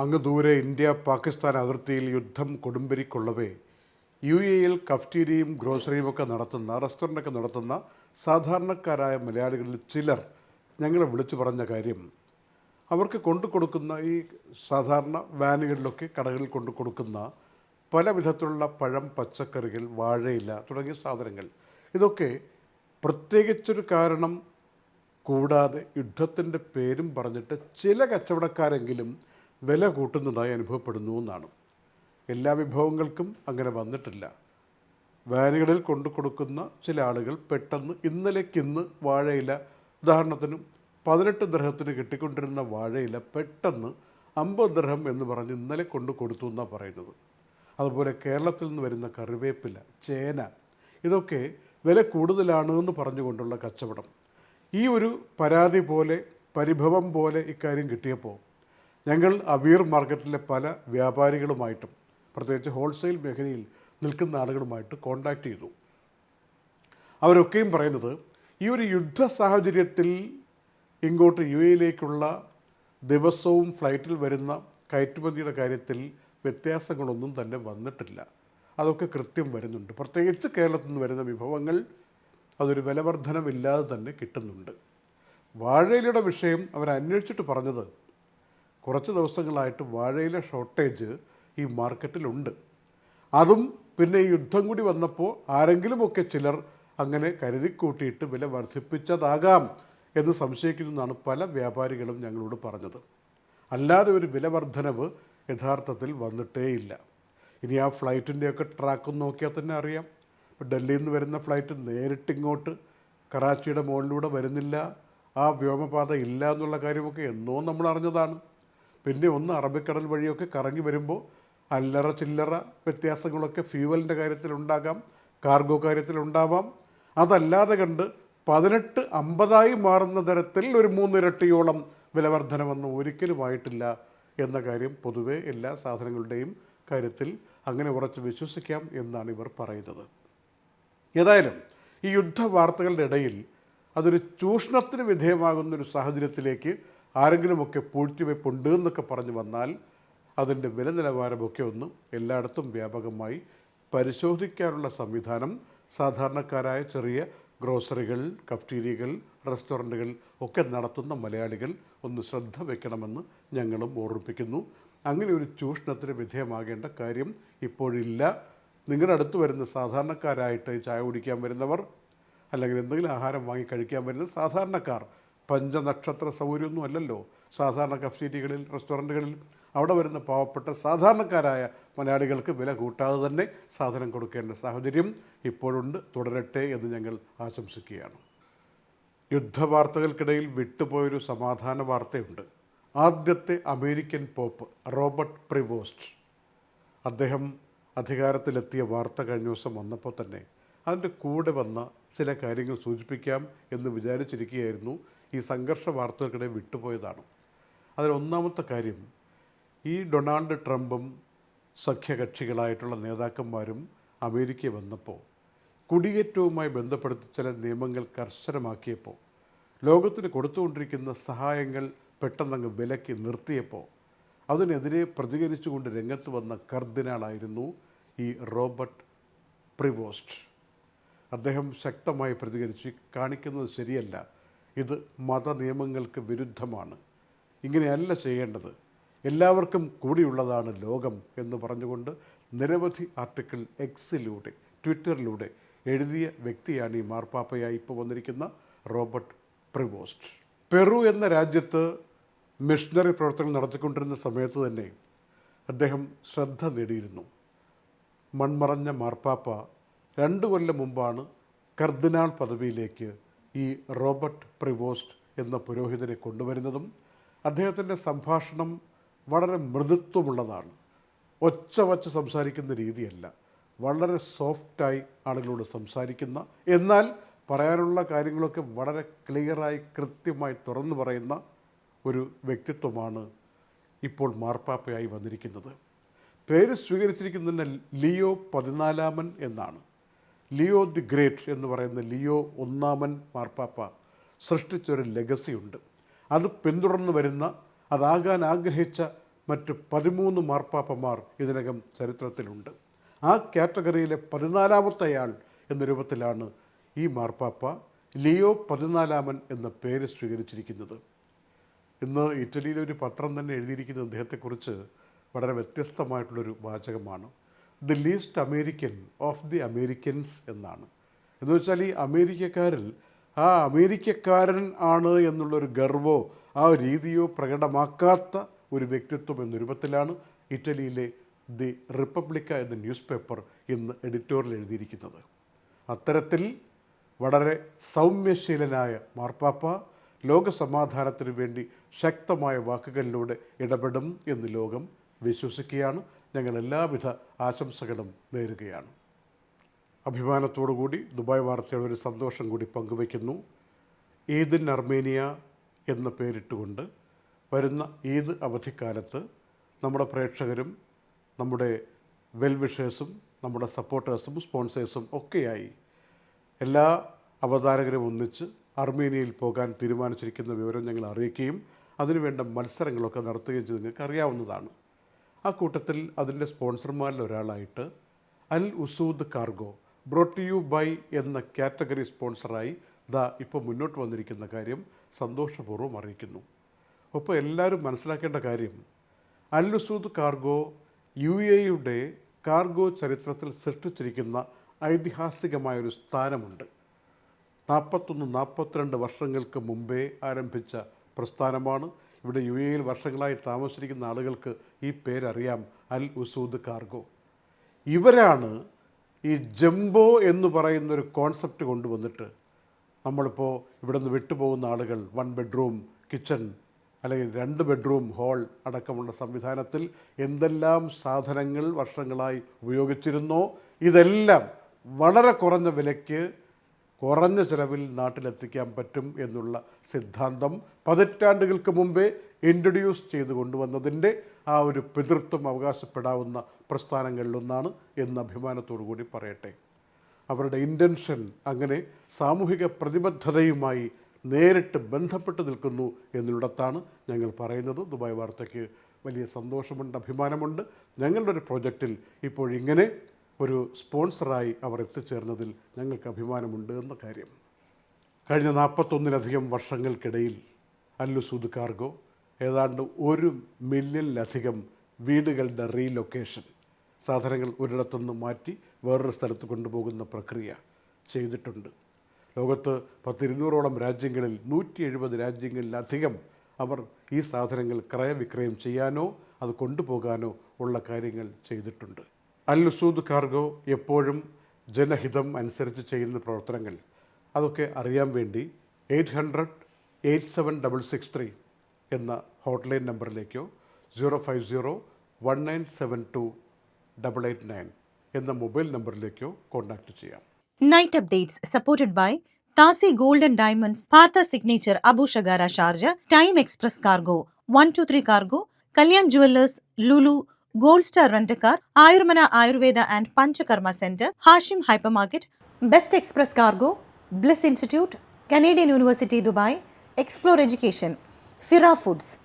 അങ്ങ് ദൂരെ ഇന്ത്യ പാകിസ്ഥാൻ അതിർത്തിയിൽ യുദ്ധം കൊടുമ്പിരിക്കൊള്ളവേ. യു എയിൽ കഫ്റ്റീരിയും ഗ്രോസറിയും ഒക്കെ നടത്തുന്ന റെസ്റ്റോറന്റൊക്കെ നടത്തുന്ന സാധാരണക്കാരായ മലയാളികളിൽ ചിലർ ഞങ്ങളെ വിളിച്ചു പറഞ്ഞ കാര്യം. അവർക്ക് കൊണ്ടു കൊടുക്കുന്ന ഈ സാധാരണ വാനുകളിലൊക്കെ കടകളിൽ കൊണ്ടു കൊടുക്കുന്ന പല വിധത്തിലുള്ള പഴം പച്ചക്കറികൾ വാഴയില തുടങ്ങിയ സാധനങ്ങൾ. ഇതൊക്കെ പ്രത്യേകിച്ചൊരു കാരണം കൂടാതെ യുദ്ധത്തിന്റെ പേരും പറഞ്ഞിട്ട് ചില കച്ചവടക്കാരെങ്കിലും വില കൂട്ടുന്നതായി അനുഭവപ്പെടുന്നു എന്നാണ്. എല്ലാ വിഭവങ്ങൾക്കും അങ്ങനെ വന്നിട്ടില്ല. വാനുകളിൽ കൊണ്ടു കൊടുക്കുന്ന ചില ആളുകൾ പെട്ടെന്ന് ഇന്നലേക്കിന്ന് വാഴയില ഉദാഹരണത്തിന് പതിനെട്ട് ദ്രഹത്തിന് കിട്ടിക്കൊണ്ടിരുന്ന വാഴയില പെട്ടെന്ന് അമ്പത് ദ്രഹം എന്ന് പറഞ്ഞ് ഇന്നലെ കൊണ്ട് കൊടുത്തു എന്നാണ് പറയുന്നത്. അതുപോലെ കേരളത്തിൽ നിന്ന് വരുന്ന കറിവേപ്പില ചേന ഇതൊക്കെ വില കൂടുതലാണ് എന്ന് പറഞ്ഞുകൊണ്ടുള്ള കച്ചവടം. ഈ ഒരു പരാതി പോലെ പരിഭവം പോലെ ഇക്കാര്യം കിട്ടിയപ്പോൾ ഞങ്ങൾ അവീർ മാർക്കറ്റിലെ പല വ്യാപാരികളുമായിട്ടും പ്രത്യേകിച്ച് ഹോൾസെയിൽ മേഖലയിൽ നിൽക്കുന്ന ആളുകളുമായിട്ട് കോണ്ടാക്ട് ചെയ്തു. അവരൊക്കെയും പറയുന്നത് ഈ ഒരു യുദ്ധ സാഹചര്യത്തിൽ ഇങ്ങോട്ട് യു എയിലേക്കുള്ള ദിവസവും ഫ്ലൈറ്റിൽ വരുന്ന കയറ്റുമതിയുടെ കാര്യത്തിൽ വ്യത്യാസങ്ങളൊന്നും തന്നെ വന്നിട്ടില്ല. അതൊക്കെ കൃത്യം വരുന്നുണ്ട്. പ്രത്യേകിച്ച് കേരളത്തിൽ നിന്ന് വരുന്ന വിഭവങ്ങൾ അതൊരു വിലവർദ്ധനമില്ലാതെ തന്നെ കിട്ടുന്നുണ്ട്. വാഴയിലയുടെ വിഷയം അവർ പറഞ്ഞത് കുറച്ച് ദിവസങ്ങളായിട്ട് വാഴയിലെ ഷോർട്ടേജ് ഈ മാർക്കറ്റിലുണ്ട്. അതും പിന്നെ ഈ യുദ്ധം കൂടി വന്നപ്പോൾ ആരെങ്കിലുമൊക്കെ ചിലർ അങ്ങനെ കരുതിക്കൂട്ടിയിട്ട് വില വർദ്ധിപ്പിച്ചതാകാം എന്ന് സംശയിക്കുന്നതാണ് പല വ്യാപാരികളും ഞങ്ങളോട് പറഞ്ഞത്. അല്ലാതെ ഒരു വില വർധനവ് യഥാർത്ഥത്തിൽ വന്നിട്ടേയില്ല. ഇനി ആ ഫ്ലൈറ്റിന്റെയൊക്കെ ട്രാക്ക് നോക്കിയാൽ തന്നെ അറിയാം. ഇപ്പോൾ ഡൽഹിയിൽ നിന്ന് വരുന്ന ഫ്ലൈറ്റ് നേരിട്ട് ഇങ്ങോട്ട് കറാച്ചിയുടെ മുകളിലൂടെ വരുന്നില്ല. ആ വ്യോമപാത ഇല്ല എന്നുള്ള കാര്യമൊക്കെ എന്നോ നമ്മൾ അറിഞ്ഞതാണ്. പിന്നെ ഒന്ന് അറബിക്കടൽ വഴിയൊക്കെ കറങ്ങി വരുമ്പോൾ അല്ലറ ചില്ലറ വ്യത്യാസങ്ങളൊക്കെ ഫ്യൂവലിന്റെ കാര്യത്തിലുണ്ടാകാം കാർഗോ കാര്യത്തിലുണ്ടാവാം. അതല്ലാതെ കണ്ട് പതിനെട്ട് അമ്പതായി മാറുന്ന തരത്തിൽ ഒരു മൂന്നിരട്ടിയോളം വിലവർദ്ധനമെന്ന് ഒരിക്കലും ആയിട്ടില്ല എന്ന കാര്യം പൊതുവെ എല്ലാ സാധനങ്ങളുടെയും കാര്യത്തിൽ അങ്ങനെ ഉറച്ച് വിശ്വസിക്കാം എന്നാണ് ഇവർ പറയുന്നത്. ഏതായാലും ഈ യുദ്ധ വാർത്തകളുടെ ഇടയിൽ അതൊരു ചൂഷണത്തിന് വിധേയമാകുന്ന ഒരു സാഹചര്യത്തിലേക്ക് ആരെങ്കിലുമൊക്കെ പൂഴ്ത്തിവെപ്പുണ്ട് എന്നൊക്കെ പറഞ്ഞു വന്നാൽ അതിന്റെ വില നിലവാരമൊക്കെ ഒന്ന് എല്ലായിടത്തും വ്യാപകമായി പരിശോധിക്കാനുള്ള സംവിധാനം സാധാരണക്കാരായ ചെറിയ ഗ്രോസറികൾ കഫ്റ്റീരിയകൾ റെസ്റ്റോറന്റുകൾ ഒക്കെ നടത്തുന്ന മലയാളികൾ ഒന്ന് ശ്രദ്ധ വെക്കണമെന്ന് ഞങ്ങളും ഓർമ്മിപ്പിക്കുന്നു. അങ്ങനെ ഒരു ചൂഷണത്തിന് വിധേയമാകേണ്ട കാര്യം ഇപ്പോഴില്ല. നിങ്ങളുടെ അടുത്ത് വരുന്ന സാധാരണക്കാരായിട്ട് ചായ കുടിക്കാൻ വരുന്നവർ അല്ലെങ്കിൽ എന്തെങ്കിലും ആഹാരം വാങ്ങി കഴിക്കാൻ വരുന്ന സാധാരണക്കാർ പഞ്ചനക്ഷത്ര സൗകര്യമൊന്നും അല്ലല്ലോ. സാധാരണ കഫ്റ്റീരിയകളിൽ റെസ്റ്റോറന്റുകളിൽ അവിടെ വരുന്ന പാവപ്പെട്ട സാധാരണക്കാരായ മലയാളികൾക്ക് വില കൂട്ടാതെ തന്നെ സാധനം കൊടുക്കേണ്ട സാഹചര്യം ഇപ്പോഴുണ്ട്. തുടരട്ടെ എന്ന് ഞങ്ങൾ ആശംസിക്കുകയാണ്. യുദ്ധവാർത്തകൾക്കിടയിൽ വിട്ടുപോയൊരു സമാധാന വാർത്തയുണ്ട്. ആദ്യത്തെ അമേരിക്കൻ പോപ്പ് റോബർട്ട് പ്രിവോസ്റ്റ്. അദ്ദേഹം അധികാരത്തിലെത്തിയ വാർത്ത കഴിഞ്ഞ ദിവസം വന്നപ്പോൾ തന്നെ അതിന്റെ കൂടെ വന്ന ചില കാര്യങ്ങൾ സൂചിപ്പിക്കാം എന്ന് വിചാരിച്ചിരിക്കുകയായിരുന്നു. ഈ സംഘർഷ വാർത്തകൾക്കിടെ വിട്ടുപോയതാണ്. അതിലൊന്നാമത്തെ കാര്യം ഈ ഡൊണാൾഡ് ട്രംപും സഖ്യകക്ഷികളായിട്ടുള്ള നേതാക്കന്മാരും അമേരിക്ക വന്നപ്പോൾ കുടിയേറ്റവുമായി ബന്ധപ്പെടുത്തി ചില നിയമങ്ങൾ കർശനമാക്കിയപ്പോൾ ലോകത്തിന് കൊടുത്തുകൊണ്ടിരിക്കുന്ന സഹായങ്ങൾ പെട്ടെന്നങ്ങ് വിലക്കി നിർത്തിയപ്പോൾ അതിനെതിരെ പ്രതികരിച്ചുകൊണ്ട് രംഗത്ത് വന്ന കർദിനാളായിരുന്നു ഈ റോബർട്ട് പ്രിവോസ്റ്റ്. അദ്ദേഹം ശക്തമായി പ്രതികരിച്ച് കാണിക്കുന്നത് ശരിയല്ല ഇത് മത നിയമങ്ങൾക്ക് വിരുദ്ധമാണ്. ഇങ്ങനെയല്ല ചെയ്യേണ്ടത്. എല്ലാവർക്കും കൂടിയുള്ളതാണ് ലോകം എന്ന് പറഞ്ഞുകൊണ്ട് നിരവധി ആർട്ടിക്കിൾ എക്സിലൂടെ ട്വിറ്ററിലൂടെ എഴുതിയ വ്യക്തിയാണ് ഈ മാർപ്പാപ്പയായി ഇപ്പോൾ വന്നിരിക്കുന്ന റോബർട്ട് പ്രിവോസ്റ്റ്. പെറു എന്ന രാജ്യത്ത് മിഷണറി പ്രവർത്തനങ്ങൾ നടത്തിക്കൊണ്ടിരുന്ന സമയത്ത് തന്നെ അദ്ദേഹം ശ്രദ്ധ നേടിയിരുന്നു. മൺമറഞ്ഞ മാർപ്പാപ്പ രണ്ടു കൊല്ലം മുമ്പാണ് കർദിനാൾ പദവിയിലേക്ക് ഈ റോബർട്ട് പ്രിവോസ്റ്റ് എന്ന പുരോഹിതനെ കൊണ്ടുവരുന്നതും അദ്ദേഹത്തിന്റെ സംഭാഷണം വളരെ മൃദുത്വമുള്ളതാണ്. ഒച്ച വച്ച് സംസാരിക്കുന്ന രീതിയല്ല. വളരെ സോഫ്റ്റായി ആളുകളോട് സംസാരിക്കുന്ന എന്നാൽ പറയാനുള്ള കാര്യങ്ങളൊക്കെ വളരെ ക്ലിയറായി കൃത്യമായി തുറന്നു പറയുന്ന ഒരു വ്യക്തിത്വമാണ് ഇപ്പോൾ മാർപ്പാപ്പയായി വന്നിരിക്കുന്നത്. പേര് സ്വീകരിച്ചിരിക്കുന്നതിന് ലിയോ പതിനാലാമൻ എന്നാണ്. ലിയോ ദി ഗ്രേറ്റ് എന്ന് പറയുന്ന ലിയോ ഒന്നാമൻ മാർപ്പാപ്പ സൃഷ്ടിച്ചൊരു ലെഗസിയുണ്ട് അത് പിന്തുടർന്ന് വരുന്ന അതാകാൻ ആഗ്രഹിച്ച മറ്റ് പതിമൂന്ന് മാർപ്പാപ്പമാർ ഇതിനകം ചരിത്രത്തിലുണ്ട്. ആ കാറ്റഗറിയിലെ പതിനാലാമത്തെയാൾ എന്ന രൂപത്തിലാണ് ഈ മാർപ്പാപ്പ ലിയോ പതിനാലാമൻ എന്ന പേര് സ്വീകരിച്ചിരിക്കുന്നത്. ഇന്ന് ഇറ്റലിയിലെ ഒരു പത്രം തന്നെ എഴുതിയിരിക്കുന്ന അദ്ദേഹത്തെക്കുറിച്ച് വളരെ വ്യത്യസ്തമായിട്ടുള്ളൊരു വാചകമാണ്. The least American of the Americans എന്നാണ്. എന്ന് വെച്ചാൽ ഈ അമേരിക്കക്കാരിൽ ആ അമേരിക്കക്കാരൻ ആണ് എന്നുള്ളൊരു ഗർവോ ആ രീതിയോ പ്രകടമാക്കാത്ത ഒരു വ്യക്തിത്വം എന്ന രൂപത്തിലാണ് ഇറ്റലിയിലെ ദി റിപ്പബ്ലിക്ക എന്ന ന്യൂസ് പേപ്പർ ഇന്ന് എഡിറ്റോറിയൽ എഴുതിയിരിക്കുന്നത്. അത്തരത്തിൽ വളരെ സൗമ്യശീലനായ മാർപ്പാപ്പ ലോകസമാധാനത്തിനു വേണ്ടി ശക്തമായ വാക്കുകളിലൂടെ ഇടപെടും എന്ന് ലോകം വിശ്വസിക്കുകയാണ്. ഞങ്ങൾ എല്ലാവിധ ആശംസകളും നേരുകയാണ്. അഭിമാനത്തോടുകൂടി ദുബായ് വാർത്തയുടെ ഒരു സന്തോഷം കൂടി പങ്കുവയ്ക്കുന്നു. ഈദിൻ അർമേനിയ എന്ന പേരിട്ടുകൊണ്ട് വരുന്ന ഈദ് അവധിക്കാലത്ത് നമ്മുടെ പ്രേക്ഷകരും നമ്മുടെ വെൽവിഷേഴ്സും നമ്മുടെ സപ്പോർട്ടേഴ്സും സ്പോൺസേഴ്സും ഒക്കെയായി എല്ലാ അവതാരകരും ഒന്നിച്ച് അർമേനിയയിൽ പോകാൻ തീരുമാനിച്ചിരിക്കുന്ന വിവരം ഞങ്ങൾ അറിയിക്കുകയും അതിനുവേണ്ട മത്സരങ്ങളൊക്കെ നടത്തുകയും ചെയ്ത് നിങ്ങൾക്ക് അറിയാവുന്നതാണ് ആ കൂട്ടത്തിൽ അതിന്റെ സ്പോൺസർമാരിൽ ഒരാളായിട്ട് Al Usood cargo brought you by എന്ന കാറ്റഗറി സ്പോൺസറായി ദാ ഇപ്പോൾ മുന്നോട്ട് വന്നിരിക്കുന്ന കാര്യം സന്തോഷപൂർവം അറിയിക്കുന്നു. ഒപ്പം എല്ലാവരും മനസ്സിലാക്കേണ്ട കാര്യം അൽ ഉസൂദ് കാർഗോ യു എയുടെ കാർഗോ ചരിത്രത്തിൽ സൃഷ്ടിച്ചിരിക്കുന്ന ഐതിഹാസികമായൊരു സ്ഥാനമുണ്ട്. നാൽപ്പത്തൊന്ന് നാൽപ്പത്തിരണ്ട് വർഷങ്ങൾക്ക് മുമ്പേ ആരംഭിച്ച പ്രസ്ഥാനമാണ് ഇവിടെ യു എയിൽ വർഷങ്ങളായി താമസിച്ചിരിക്കുന്ന ആളുകൾക്ക് ഈ പേരറിയാം അൽ ഉസൂദ് കാർഗോ. ഇവരാണ് ഈ ജംബോ എന്ന് പറയുന്ന ഒരു കോൺസെപ്റ്റ് കൊണ്ടുവന്നിട്ട് നമ്മളിപ്പോൾ ഇവിടെ നിന്ന് വിട്ടുപോകുന്ന ആളുകൾ വൺ ബെഡ്റൂം കിച്ചൺ അല്ലെങ്കിൽ രണ്ട് ബെഡ്റൂം ഹാൾ അടക്കമുള്ള സംവിധാനത്തിൽ എന്തെല്ലാം സാധനങ്ങൾ വർഷങ്ങളായി ഉപയോഗിച്ചിരുന്നോ ഇതെല്ലാം വളരെ കുറഞ്ഞ വിലയ്ക്ക് കുറഞ്ഞ ചിലവിൽ നാട്ടിലെത്തിക്കാൻ പറ്റും എന്നുള്ള സിദ്ധാന്തം പതിറ്റാണ്ടുകൾക്ക് മുമ്പേ ഇൻട്രൊഡ്യൂസ് ചെയ്തു കൊണ്ടുവന്നതിന്റെ ആ ഒരു പിതൃത്വം അവകാശപ്പെടാവുന്ന പ്രസ്ഥാനങ്ങളിലൊന്നാണ് എന്ന് അഭിമാനത്തോടു കൂടി പറയട്ടെ. അവരുടെ ഇന്റൻഷൻ അങ്ങനെ സാമൂഹിക പ്രതിബദ്ധതയുമായി നേരിട്ട് ബന്ധപ്പെട്ട് നിൽക്കുന്നു എന്നിടത്താണ് ഞങ്ങൾ പറയുന്നത്. ദുബായ് വാർത്തയ്ക്ക് വലിയ സന്തോഷമുണ്ട് അഭിമാനമുണ്ട്. ഞങ്ങളുടെ ഒരു പ്രോജക്റ്റിൽ ഇപ്പോൾ ഇങ്ങനെ ഒരു സ്പോൺസറായി അവർ എത്തിച്ചേർന്നതിൽ ഞങ്ങൾക്ക് അഭിമാനമുണ്ട് എന്ന കാര്യം. കഴിഞ്ഞ നാൽപ്പത്തൊന്നിലധികം വർഷങ്ങൾക്കിടയിൽ അല്ലുസൂദ് കാർഗോ ഏതാണ്ട് ഒരു മില്യണിലധികം വീടുകളുടെ റീലൊക്കേഷൻ സാധനങ്ങൾ ഒരിടത്തുനിന്ന് മാറ്റി വേറൊരു സ്ഥലത്ത് കൊണ്ടുപോകുന്ന പ്രക്രിയ ചെയ്തിട്ടുണ്ട്. ലോകത്ത് പത്തിരുന്നൂറോളം രാജ്യങ്ങളിൽ നൂറ്റി എഴുപത് രാജ്യങ്ങളിലധികം അവർ ഈ സാധനങ്ങൾ ക്രയവിക്രയം ചെയ്യാനോ അത് കൊണ്ടുപോകാനോ ഉള്ള കാര്യങ്ങൾ ചെയ്തിട്ടുണ്ട്. അൽ ഉസൂദ് കാർഗോ എപ്പോഴും ജനഹിതം അനുസരിച്ച് ചെയ്യുന്ന പ്രവർത്തനങ്ങൾ. അതൊക്കെ അറിയാൻ വേണ്ടി eight hundred eight seven double six three എന്ന hotline നമ്പറിലേക്കോ zero five zero one nine seven two double eight nine എന്ന മൊബൈൽ നമ്പറിലേക്കോ കോൺടാക്ട് ചെയ്യാം. Night Night updates supported by Tasi diamonds and signature Partha Signature, Abu Shagara Sharjah, Time Express Cargo, 123 Cargo, Kalyan Jewelers, Lulu, Gold Star Rent-A-Car, Ayurmana Ayurveda and Panchakarma Center, Hashim Hypermarket, Best Express Cargo, Bliss Institute, Canadian University Dubai, Explore Education, Fira Foods.